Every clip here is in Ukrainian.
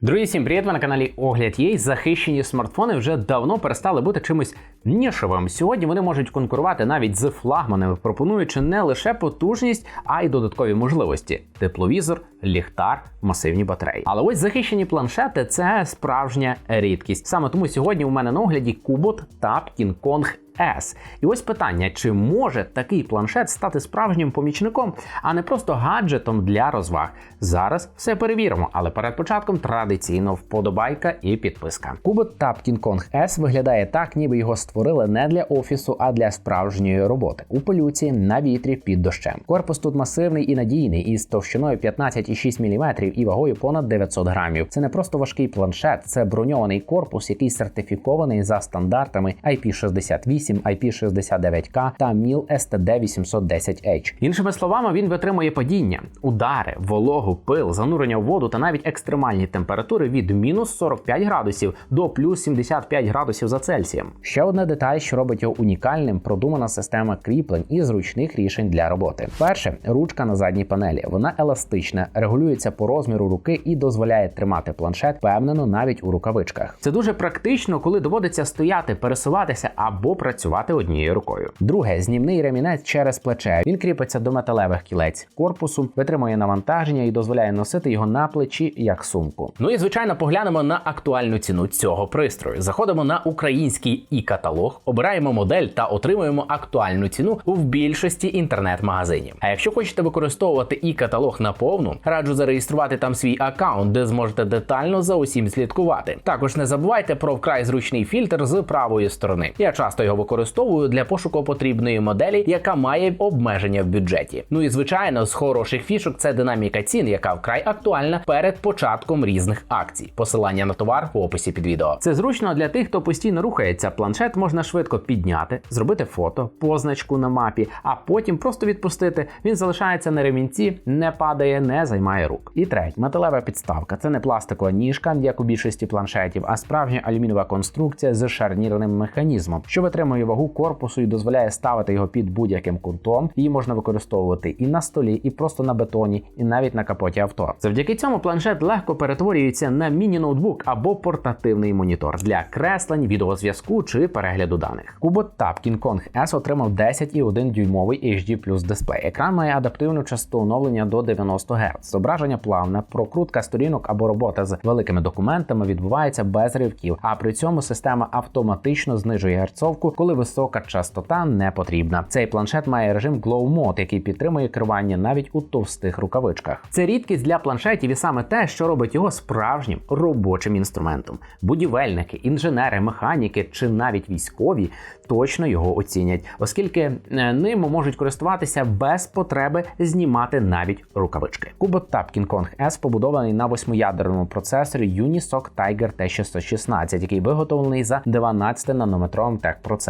Друзі, всім привіт! Ви на каналі Огляд Є. Захищені смартфони вже давно перестали бути чимось нішевим. Сьогодні вони можуть конкурувати навіть з флагманами, пропонуючи не лише потужність, а й додаткові можливості: тепловізор, ліхтар, масивні батареї. Але ось захищені планшети це справжня рідкість. Саме тому сьогодні у мене на огляді Kubot Tab King Kong S. І ось питання: чи може такий планшет стати справжнім помічником, а не просто гаджетом для розваг? Зараз все перевіримо, але перед початком традиційно вподобайка і підписка. Kubot Tab King Kong S виглядає так, ніби його створили не для офісу, а для справжньої роботи у полюці на вітрі під дощем. Корпус тут масивний і надійний, із товщиною 15,6 мм і вагою понад 900 грамів. Це не просто важкий планшет, це броньований корпус, який сертифікований за стандартами IP68 IP69K та MIL STD810H. Іншими словами, він витримує падіння, удари, вологу, пил, занурення в воду та навіть екстремальні температури від мінус 45 градусів до плюс 75 градусів за Цельсієм. Ще одна деталь, що робить його унікальним, продумана система кріплень і зручних рішень для роботи. Перше, ручка на задній панелі. Вона еластична, регулюється по розміру руки і дозволяє тримати планшет впевнено навіть у рукавичках. Це дуже практично, коли доводиться стояти, пересуватися або працювати однією рукою. Друге, знімний ремінець через плече. Він кріпиться до металевих кілець корпусу, витримує навантаження і дозволяє носити його на плечі як сумку. Ну і звичайно, поглянемо на актуальну ціну цього пристрою. Заходимо на український і каталог, обираємо модель та отримуємо актуальну ціну в більшості інтернет-магазинів. А якщо хочете використовувати і каталог наповну, раджу зареєструвати там свій аккаунт, де зможете детально за усім слідкувати. Також не забувайте про вкрай зручний фільтр з правої сторони. Я часто його використовую для пошуку потрібної моделі, яка має обмеження в бюджеті. Ну і звичайно, з хороших фішок це динаміка цін, яка вкрай актуальна перед початком різних акцій. Посилання на товар в описі під відео. Це зручно для тих, хто постійно рухається. Планшет можна швидко підняти, зробити фото, позначку на мапі, а потім просто відпустити. Він залишається на ремінці, не падає, не займає рук. І третє, металева підставка. Це не пластикова ніжка, як у більшості планшетів, а справжня алюмінієва конструкція з шарнірним механізмом, що витримує вагу корпусу і дозволяє ставити його під будь-яким кутом. Її можна використовувати і на столі, і просто на бетоні, і навіть на капоті авто. Завдяки цьому планшет легко перетворюється на міні-ноутбук або портативний монітор для креслень, відеозв'язку чи перегляду даних. Kubot Tab King Kong S отримав 10,1 дюймовий HD Plus дисплей. Екран має адаптивну частоту оновлення до 90 Гц. Зображення плавне, прокрутка сторінок або робота з великими документами відбувається без ривків, а при цьому система автоматично знижує герцовку, коли висока частота не потрібна. Цей планшет має режим Glow Mode, який підтримує керування навіть у товстих рукавичках. Це рідкість для планшетів і саме те, що робить його справжнім робочим інструментом. Будівельники, інженери, механіки чи навіть військові точно його оцінять, оскільки е, ним можуть користуватися без потреби знімати навіть рукавички. Tab King Kong S побудований на восьмиядерному процесорі Unisoc Tiger T616, який виготовлений за 12-нанометровим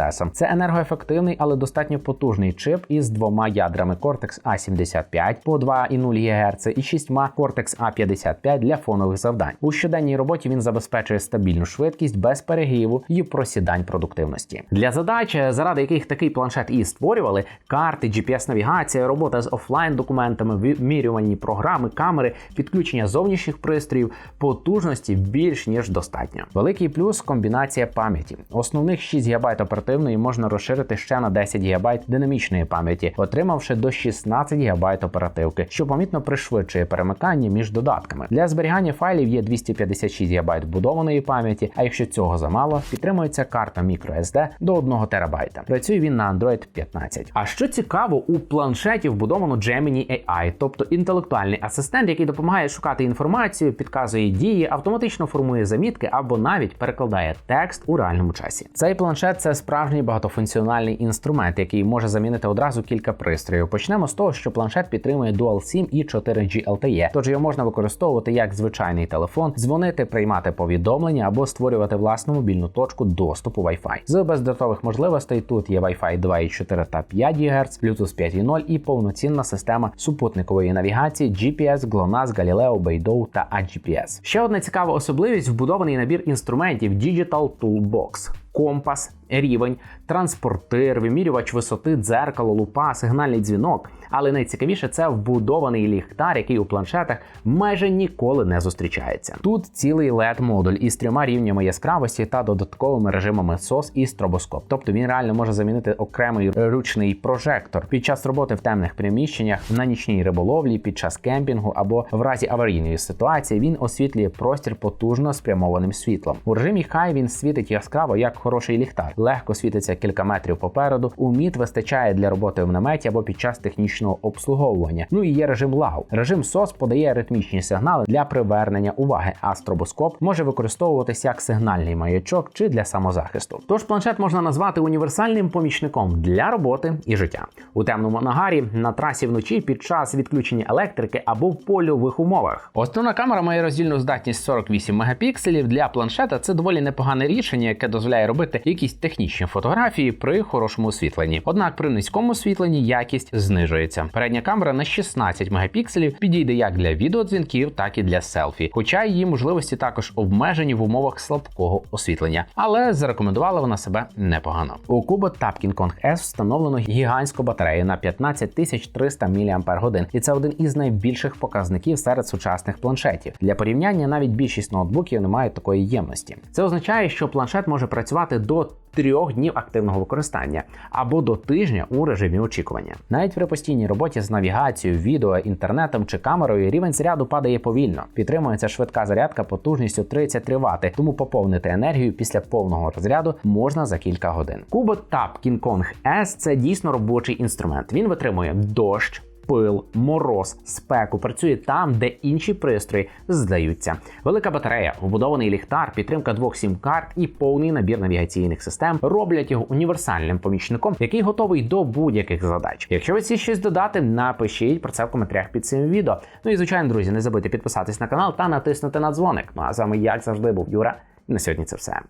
техпроцесом. Це енергоефективний, але достатньо потужний чип із двома ядрами Cortex A75 по 2,0 ГГц і шістьма Cortex A55 для фонових завдань. У щоденній роботі він забезпечує стабільну швидкість без перегріву і просідань продуктивності. Для задач, заради яких такий планшет і створювали, карти, GPS-навігація, робота з офлайн документами, вимірювальні програми, камери, підключення зовнішніх пристроїв, потужності більш ніж достатньо. Великий плюс комбінація пам'яті. Основних 6 ГБ оперативної можна розширити ще на 10 ГБ динамічної пам'яті, отримавши до 16 ГБ оперативки, що помітно пришвидшує перемикання між додатками. Для зберігання файлів є 256 ГБ вбудованої пам'яті, а якщо цього замало, підтримується карта microSD до 1 ТБ. Працює він на Android 15. А що цікаво, у планшеті вбудовано Gemini AI, тобто інтелектуальний асистент, який допомагає шукати інформацію, підказує дії, автоматично формує замітки або навіть перекладає текст у реальному часі. Цей планшет це справжній багатофункціональний інструмент, який може замінити одразу кілька пристроїв. Почнемо з того, що планшет підтримує Dual SIM і 4G LTE, тож його можна використовувати як звичайний телефон, дзвонити, приймати повідомлення або створювати власну мобільну точку доступу Wi-Fi. З бездротових можливостей тут є Wi-Fi 2,4 та 5 ГГц, Bluetooth 5.0 і повноцінна система супутникової навігації GPS, GLONASS, Galileo, Beidou та AGPS. Ще одна цікава особливість вбудований набір інструментів Digital Toolbox компас, рівень, транспортир, вимірювач висоти, дзеркало, лупа, сигнальний дзвінок. Але найцікавіше це вбудований ліхтар, який у планшетах майже ніколи не зустрічається. Тут цілий led модуль із трьома рівнями яскравості та додатковими режимами SOS і стробоскоп. Тобто він реально може замінити окремий ручний прожектор під час роботи в темних приміщеннях, на нічній риболовлі, під час кемпінгу або в разі аварійної ситуації. Він освітлює простір потужно спрямованим світлом. У режимі хай він світить яскраво, як хороший ліхтар. Легко світиться кілька метрів попереду. У міт вистачає для роботи в наметі або під час технічного обслуговування. Ну і є режим лав. Режим SOS подає ритмічні сигнали для привернення уваги, а стробоскоп може використовуватися як сигнальний маячок чи для самозахисту. Тож планшет можна назвати універсальним помічником для роботи і життя у темному нагарі, на трасі вночі під час відключення електрики або в польових умовах. Основна камера має роздільну здатність 48 мегапікселів. Для планшета це доволі непогане рішення, яке дозволяє робити якісь технічні фотографії при хорошому освітленні. Однак при низькому освітленні якість знижується. Передня камера на 16 мегапікселів підійде як для відеодзвінків, так і для селфі. Хоча її можливості також обмежені в умовах слабкого освітлення, але зарекомендувала вона себе непогано. У Kubo Tapkin Kong S встановлено гігантську батарею на 15300 мАч, і це один із найбільших показників серед сучасних планшетів. Для порівняння навіть більшість ноутбуків не мають такої ємності. Це означає, що планшет може працювати до трьох днів активного використання або до тижня у режимі очікування. Навіть при постійній роботі з навігацією, відео, інтернетом чи камерою рівень заряду падає повільно. Підтримується швидка зарядка потужністю 33 Вт, тому поповнити енергію після повного розряду можна за кілька годин. Кубот Tab King Kong S – це дійсно робочий інструмент. Він витримує дощ. Пил, мороз, спеку працює там, де інші пристрої здаються. Велика батарея, вбудований ліхтар, підтримка двох сім-карт і повний набір навігаційних систем роблять його універсальним помічником, який готовий до будь-яких задач. Якщо ви ці щось додати, напишіть про це в коментарях під цим відео. Ну і звичайно, друзі, не забудьте підписатись на канал та натиснути на дзвоник. Ну а з вами, як завжди, був Юра. І на сьогодні це все.